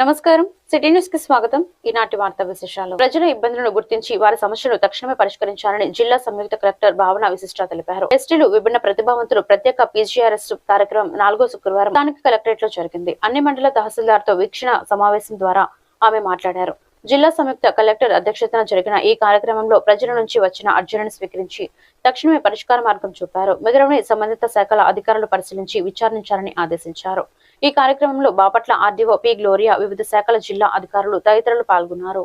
నమస్కారం. సిటీ న్యూస్కి స్వాగతం. ఈనాటి వార్తా విశేషాలు. ప్రజల ఇబ్బందులను గుర్తించి వారి సమస్యలు తక్షణమే పరిష్కరించాలని జిల్లా సంయుక్త కలెక్టర్ భావన విశిష్ట తెలిపారు. ఎస్టీలు విభిన్న ప్రతిభావంతులు ప్రత్యేక పీజీఆర్ఎస్ కార్యక్రమం నాలుగో శుక్రవారం స్థానిక కలెక్టరేట్లో జరిగింది. అన్ని మండల తహసీల్దార్తో వీక్షణ సమావేశం ద్వారా ఆమె మాట్లాడారు. జిల్లా సంయుక్త కలెక్టర్ అధ్యక్షతన జరిగిన ఈ కార్యక్రమంలో ప్రజల నుంచి వచ్చిన అర్జీలను స్వీకరించి తక్షణమే పరిష్కార మార్గం చూపారు. మిగరవని సంబంధిత శాఖల అధికారులు పరిశీలించి విచారించాలని ఆదేశించారు. ఈ కార్యక్రమంలో బాపట్ల ఆర్డీఓ పి గ్లోరియా వివిధ శాఖల జిల్లా అధికారులు తదితరులు పాల్గొన్నారు.